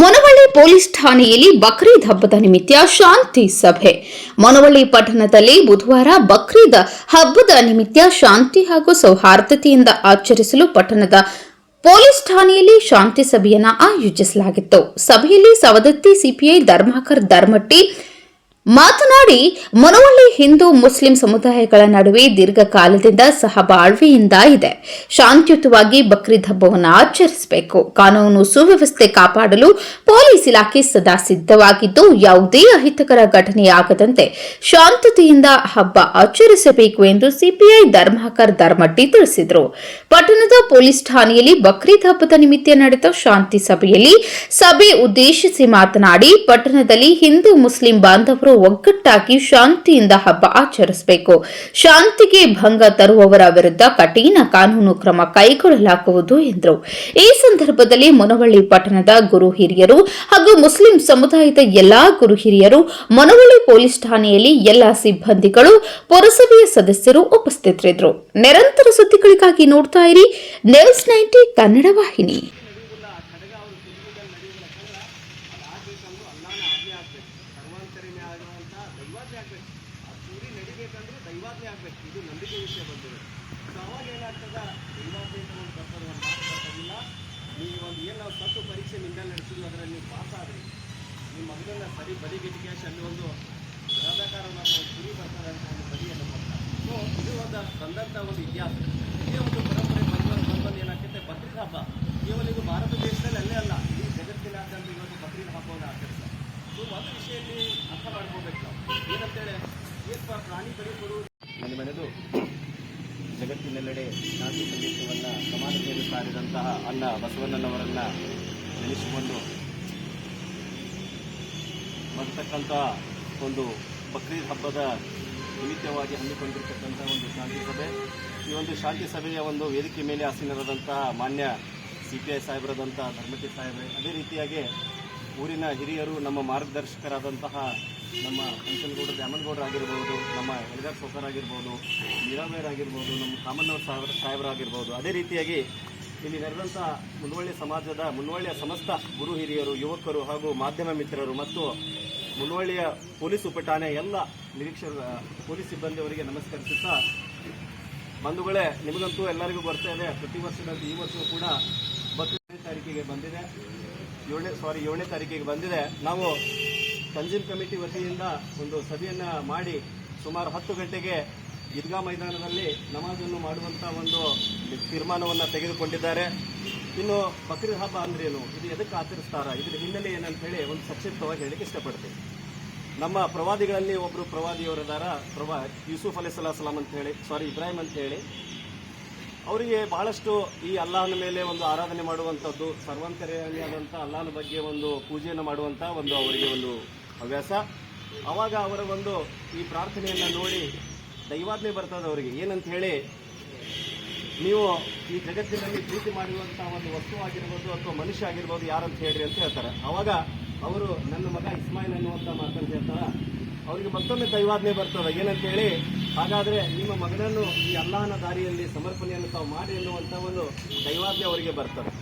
ಮೊನವಳ್ಳಿ police ಠಾಣೆಯಲ್ಲಿ ಬಕ್ರೀದ್ ಹಬ್ಬದ ನಿಮಿತ್ತ ಶಾಂತಿ ಸಭೆ. ಮನವಳ್ಳಿ ಪಟ್ಟಣದಲ್ಲಿ ಬುಧವಾರ ಬಕ್ರೀದ್ ಹಬ್ಬದ ನಿಮಿತ್ತ ಶಾಂತಿ ಹಾಗೂ ಸೌಹಾರ್ದತೆಯಿಂದ ಆಚರಿಸಲು ಪಟ್ಟಣದ ಪೊಲೀಸ್ ಠಾಣೆಯಲ್ಲಿ ಶಾಂತಿ ಸಭೆಯನ್ನು ಆಯೋಜಿಸಲಾಗಿತ್ತು. ಸಭೆಯಲ್ಲಿ ಸವದತ್ತಿ ಸಿಪಿಐ ಧರ್ಮಾಕರ್ ಧರ್ಮಟ್ಟಿ ಮಾತನಾಡಿ, ಮನವಳ್ಳಿ ಹಿಂದೂ ಮುಸ್ಲಿಂ ಸಮುದಾಯಗಳ ನಡುವೆ ದೀರ್ಘಕಾಲದಿಂದ ಸಹಬಾಳ್ವೆಯಿಂದ ಇದೆ. ಶಾಂತಿಯುತವಾಗಿ ಬಕ್ರೀದ್ ಹಬ್ಬವನ್ನು ಆಚರಿಸಬೇಕು. ಕಾನೂನು ಸುವ್ಯವಸ್ಥೆ ಕಾಪಾಡಲು ಪೊಲೀಸ್ ಇಲಾಖೆ ಸದಾ ಸಿದ್ಧವಾಗಿದ್ದು, ಯಾವುದೇ ಅಹಿತಕರ ಘಟನೆಯಾಗದಂತೆ ಶಾಂತತೆಯಿಂದ ಹಬ್ಬ ಆಚರಿಸಬೇಕು ಎಂದು ಸಿಪಿಐ ಧರ್ಮಕರ್ ಧರ್ಮಟ್ಟಿ ತಿಳಿಸಿದರು. ಪಟ್ಟಣದ ಪೊಲೀಸ್ ಠಾಣೆಯಲ್ಲಿ ಬಕ್ರೀದ್ ಹಬ್ಬದ ನಿಮಿತ್ತ ನಡೆದ ಶಾಂತಿ ಸಭೆಯಲ್ಲಿ ಸಭೆ ಉದ್ದೇಶಿಸಿ ಮಾತನಾಡಿ, ಪಟ್ಟಣದಲ್ಲಿ ಹಿಂದೂ ಮುಸ್ಲಿಂ ಬಾಂಧವರು ಒಗ್ಗಟ್ಟಾಗಿ ಶಾಂತಿಯಿಂದ ಹಬ್ಬ ಆಚರಿಸಬೇಕು. ಶಾಂತಿಗೆ ಭಂಗ ತರುವವರ ವಿರುದ್ಧ ಕಠಿಣ ಕಾನೂನು ಕ್ರಮ ಕೈಗೊಳ್ಳಲಾಗುವುದು ಎಂದರು. ಈ ಸಂದರ್ಭದಲ್ಲಿ ಮೊನವಳ್ಳಿ ಪಟ್ಟಣದ ಗುರು ಹಿರಿಯರು ಹಾಗೂ ಮುಸ್ಲಿಂ ಸಮುದಾಯದ ಎಲ್ಲಾ ಗುರು ಹಿರಿಯರು, ಮೊನವಳ್ಳಿ ಪೊಲೀಸ್ ಠಾಣೆಯಲ್ಲಿ ಎಲ್ಲಾ ಸಿಬ್ಬಂದಿಗಳು, ಪುರಸಭೆಯ ಸದಸ್ಯರು ಉಪಸ್ಥಿತರಿದ್ದರು. ನಿರಂತರ ಸುದ್ದಿಗಳಿಗಾಗಿ ನೋಡ್ತಾ ಇರಿ ನ್ಯೂಸ್ ನೈಂಟಿ ಕನ್ನಡ ವಾಹಿನಿ ಸರ್ವಾಂತರಿಮೆ ಆಗುವಂಥ ದೈವಾಜ್ಞೆ ಆಗಬೇಕು ಆ ಸೂರಿ ದೈವಾಜ್ಞೆ ಆಗಬೇಕು. ಇದು ನಂಬಿಕೆ ವಿಷಯ ಬಂದಿದೆ. ಸೊ, ಅವಾಗ ಏನಾಗ್ತದ? ದೈವಾಜ್ಞೆ ಅಂತ ಒಂದು ಬರ್ತದೆ ಒಂದು ಮಾತು ಬರ್ತದಿಲ್ಲ ನೀವು ಒಂದು ಏನು ನಾವು ಸತ್ತು ಪರೀಕ್ಷೆ ನಿಂದ ನಡೆಸಿದ್ವಿ ಅದರಲ್ಲಿ ನೀವು ಪಾಸ್ ಆದ್ರಿ. ನಿಮ್ಮ ಮಗನನ್ನ ಸರಿ ಗಿಟಿಕೇಶ್ ಅಲ್ಲಿ ಒಂದು ರಾಧಾಕಾರ ಗುರಿ ಕುರಿ ಬರ್ತಾರೆ ಅಂತ ಒಂದು ಬದಿಯನ್ನು ಕೊಡ್ತಾರೆ ಸೊ, ಇದು ಒಂದು ಬಂದಂಥ ಒಂದು ಇತಿಹಾಸ. ಇದೇ ಒಂದು ಪರಂಪರೆ ಬಂದು ಬಂದು ಏನಾಗ್ತೈತೆ? ಬಕ್ರೀದ್ ಹಬ್ಬ. ಕೇವಲ ಇದು ಭಾರತ ದೇಶದಲ್ಲಿ ಅಲ್ಲೇ ಅಲ್ಲ, ಇಡೀ ಜಗತ್ತಿನಾದ್ಯಂತ ಇವತ್ತು ಬಕ್ರೀದ್ ಹಬ್ಬವನ್ನು ಆಚರಿಸ್ತಾರೆ. ಸೊ, ಒಂದು ವಿಷಯದಲ್ಲಿ ಅರ್ಥ ಮಾಡ್ಕೋಬೇಕು ನಾವು. ಏನಂತೇಳಿ ಏನು ಪ್ರಾಣಿ ಮನೆದು ಜಗತ್ತಿನೆಲ್ಲೆಡೆ ಶಾಂತಿ ಸಂದೇಶವನ್ನು ಸಮಾನತೆಯನ್ನು ಸಾರಿದಂತಹ ಅಣ್ಣ ಬಸವಣ್ಣನವರನ್ನ ನೆನೆಸಿಕೊಂಡು ಬರ್ತಕ್ಕಂಥ ಒಂದು ಬಕ್ರೀದ್ ಹಬ್ಬದ ನಿಮಿತ್ತವಾಗಿ ಹಮ್ಮಿಕೊಂಡಿರ್ತಕ್ಕಂಥ ಒಂದು ಶಾಂತಿ ಸಭೆ. ಈ ಒಂದು ಶಾಂತಿ ಸಭೆಯ ಒಂದು ವೇದಿಕೆ ಮೇಲೆ ಆಸೀನರಾದಂತಹ ಮಾನ್ಯ ಸಿ ಪಿ ಐ ಸಾಹೇಬರಾದಂಥ ಧರ್ಮಟಿ ಸಾಹೇಬ್ರೆ, ಅದೇ ರೀತಿಯಾಗಿ ಊರಿನ ಹಿರಿಯರು, ನಮ್ಮ ಮಾರ್ಗದರ್ಶಕರಾದಂತಹ ನಮ್ಮ ಕಂಚನಗೌಡ ದ್ಯಾಮನಗೌಡರು ಆಗಿರ್ಬೋದು, ನಮ್ಮ ಎಲ್ಗಾರ್ ಸೋಕರ್ ಆಗಿರ್ಬೋದು ಮೀರಾಬೇರ್ ಆಗಿರ್ಬೋದು, ನಮ್ಮ ಕಾಮಣ್ಣವ್ರ ಸಾಹೇಬ್ರ ಸಾಹೇಬರಾಗಿರ್ಬೋದು ಅದೇ ರೀತಿಯಾಗಿ ಇಲ್ಲಿ ನೆರೆದಂಥ ಮುನ್ವಳ್ಳಿ ಸಮಾಜದ ಮುನ್ವಳ್ಳಿಯ ಸಮಸ್ತ ಗುರು ಹಿರಿಯರು, ಯುವಕರು ಹಾಗೂ ಮಾಧ್ಯಮ ಮಿತ್ರರು ಮತ್ತು ಮುನ್ವಳ್ಳಿಯ ಪೊಲೀಸ್ ಉಪಠಾಣೆ ಎಲ್ಲ ನಿರೀಕ್ಷರ ಪೊಲೀಸ್ ಸಿಬ್ಬಂದಿಯವರಿಗೆ ನಮಸ್ಕರಿಸುತ್ತಾ ಬಂಧುಗಳೇ, ನಿಮಗಂತೂ ಎಲ್ಲರಿಗೂ ಬರ್ತಾ ಇದೆ. ಪ್ರತಿ ವರ್ಷದಲ್ಲಿ ಈ ವರ್ಷವೂ ಕೂಡ ಬಕ್ರೀದ್ ತಾರೀಕಿಗೆ ಬಂದಿದೆ. ಏಳನೇ ಸಾರಿ ಏಳನೇ ತಾರೀಕಿಗೆ ಬಂದಿದೆ. ನಾವು ತಂಜೀಮ್ ಕಮಿಟಿ ವತಿಯಿಂದ ಒಂದು ಸಭೆಯನ್ನು ಮಾಡಿ ಸುಮಾರು ಹತ್ತು ಗಂಟೆಗೆ ಈದ್ಗಾ ಮೈದಾನದಲ್ಲಿ ನಮಾಜನ್ನು ಮಾಡುವಂಥ ಒಂದು ತೀರ್ಮಾನವನ್ನು ತೆಗೆದುಕೊಂಡಿದ್ದಾರೆ. ಇನ್ನು ಬಕ್ರೀದ್ ಹಬ್ಬ ಅಂದ್ರೇನು ಇದು ಎದಕ್ಕೆ ಆಚರಿಸ್ತಾರ? ಇದ್ರ ಹಿನ್ನೆಲೆ ಏನಂತ ಹೇಳಿ ಒಂದು ಸಂಕ್ಷಿಪ್ತವಾಗಿ ಹೇಳಲಿಕ್ಕೆ ಇಷ್ಟಪಡ್ತೀನಿ. ನಮ್ಮ ಪ್ರವಾದಿಗಳಲ್ಲಿ ಒಬ್ಬರು ಪ್ರವಾದಿಯವರಿದ್ದಾರೆ ಪ್ರವಾ ಯೂಸುಫ್ ಅಲಿ ಸಲಾಂ ಅಂತ ಹೇಳಿ, ಸಾರಿ ಇಬ್ರಾಹಿಂ ಅಂತ ಹೇಳಿ. ಅವರಿಗೆ ಬಹಳಷ್ಟು ಈ ಅಲ್ಲಾಹನ ಮೇಲೆ ಒಂದು ಆರಾಧನೆ ಮಾಡುವಂಥದ್ದು ಸರ್ವಂತರ್ಯಾಮಿಯಾದಂಥ ಅಲ್ಲಾಹನ ಬಗ್ಗೆ ಒಂದು ಪೂಜೆಯನ್ನು ಮಾಡುವಂಥ ಒಂದು ಅವರಿಗೆ ಒಂದು ಹವ್ಯಾಸ? ಅವಾಗ ಅವರ ಒಂದು ಈ ಪ್ರಾರ್ಥನೆಯನ್ನು ನೋಡಿ ದೈವಾಜ್ಞೆ ಬರ್ತದೆ ಅವರಿಗೆ. ಏನಂತ ಹೇಳಿ, ನೀವು ಈ ಜಗತ್ತಿನಲ್ಲಿ ಪ್ರೀತಿ ಮಾಡಿರುವಂಥ ಒಂದು ವಸ್ತು ಆಗಿರ್ಬೋದು ಅಥವಾ ಮನುಷ್ಯ ಆಗಿರ್ಬೋದು ಯಾರಂತ ಹೇಳ್ರಿ ಅಂತ ಹೇಳ್ತಾರೆ. ಅವಾಗ ಅವರು ನನ್ನ ಮಗ ಇಸ್ಮಾಯಿಲ್ ಅನ್ನುವಂಥ ಮಾತನ್ನು ಹೇಳ್ತಾರ. ಅವರಿಗೆ ಮತ್ತೊಮ್ಮೆ ದೈವಾಜ್ಞೆ ಬರ್ತದೆ. ಏನಂತ ಹೇಳಿ, ಹಾಗಾದ್ರೆ ನಿಮ್ಮ ಮಗನನ್ನು ಈ ಅಲ್ಲಾಹನ ದಾರಿಯಲ್ಲಿ ಸಮರ್ಪಣೆಯನ್ನು ತಾವು ಮಾಡಿ ಎನ್ನುವಂಥ ಒಂದು ದೈವಾಜ್ಞೆ ಅವರಿಗೆ ಬರ್ತದೆ.